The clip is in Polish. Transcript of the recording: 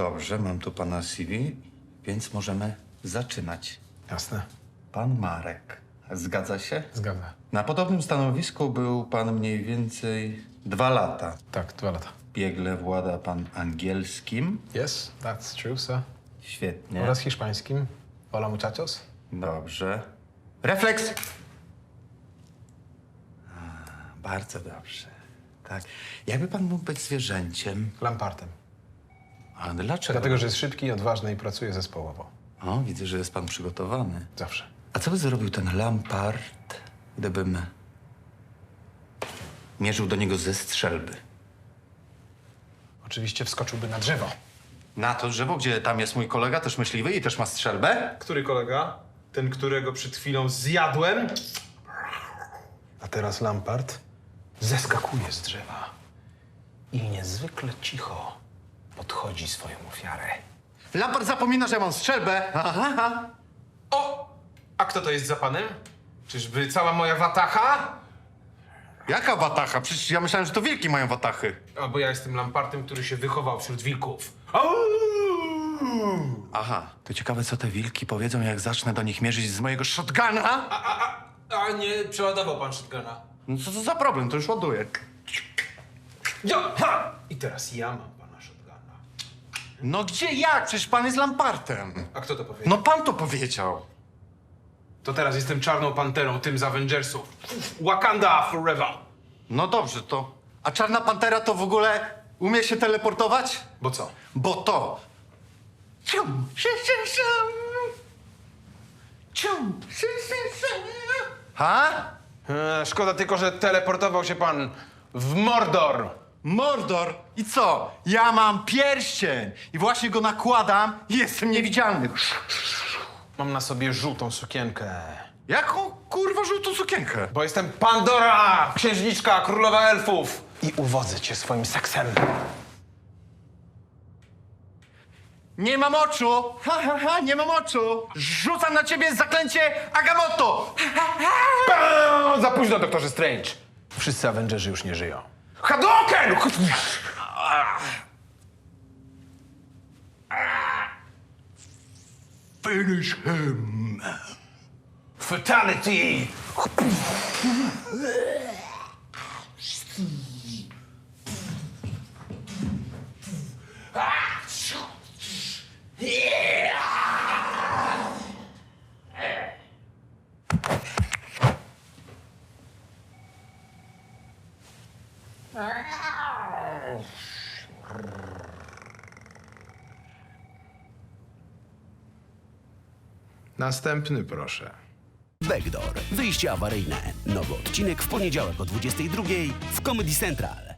Dobrze, mam tu pana CV, więc możemy zaczynać. Jasne. Pan Marek. Zgadza się? Zgadza. Na podobnym stanowisku był pan mniej więcej dwa lata. Tak, dwa lata. Biegle włada pan angielskim. Yes, that's true, sir. Świetnie. Oraz hiszpańskim. Hola, muchachos. Dobrze. Refleks! A, bardzo dobrze. Tak. Jakby pan mógł być zwierzęciem. Lampartem. A dlaczego? Dlatego, że jest szybki, odważny i pracuje zespołowo. O, widzę, że jest pan przygotowany. Zawsze. A co by zrobił ten Lampard, gdybym mierzył do niego ze strzelby? Oczywiście wskoczyłby na drzewo. Na to drzewo, gdzie tam jest mój kolega, też myśliwy i też ma strzelbę? Który kolega? Ten, którego przed chwilą zjadłem? A teraz Lampart zeskakuje z drzewa i niezwykle cicho podchodzi swoją ofiarę. Lampard zapomina, że ja mam strzelbę. Aha. O! A kto to jest za panem? Czyżby cała moja watacha? Jaka watacha? Przecież ja myślałem, że to wilki mają watachy. Albo ja jestem Lampartem, który się wychował wśród wilków. Au! Aha. To ciekawe, co te wilki powiedzą, jak zacznę do nich mierzyć z mojego shotguna. A nie przeładował pan shotguna. No co to za problem? To już ładuję. Ja! Ha! I teraz ja mam. No gdzie jak? Przecież pan jest Lampartem. A kto to powiedział? No pan to powiedział. To teraz jestem czarną panterą, tym z Avengersów. Wakanda forever! No dobrze, to... A Czarna Pantera to w ogóle umie się teleportować? Bo co? Bo to... Cium, si, si. Cium, si, si, sium. Ha? E, szkoda tylko, że teleportował się pan w Mordor. Mordor. I co? Ja mam pierścień i właśnie go nakładam i jestem niewidzialny. Mam na sobie żółtą sukienkę. Jaką kurwa żółtą sukienkę? Bo jestem Pandora, księżniczka, królowa elfów. I uwodzę cię swoim seksem. Nie mam oczu! Ha, ha, ha, nie mam oczu! Rzucam na ciebie zaklęcie Agamotto! Bam! Za późno, doktorze Strange. Wszyscy Avengerzy już nie żyją. Hadouken! Finish him! Fatality! Następny, proszę. Backdoor. Wyjście awaryjne. Nowy odcinek w poniedziałek o 22.00 w Comedy Central.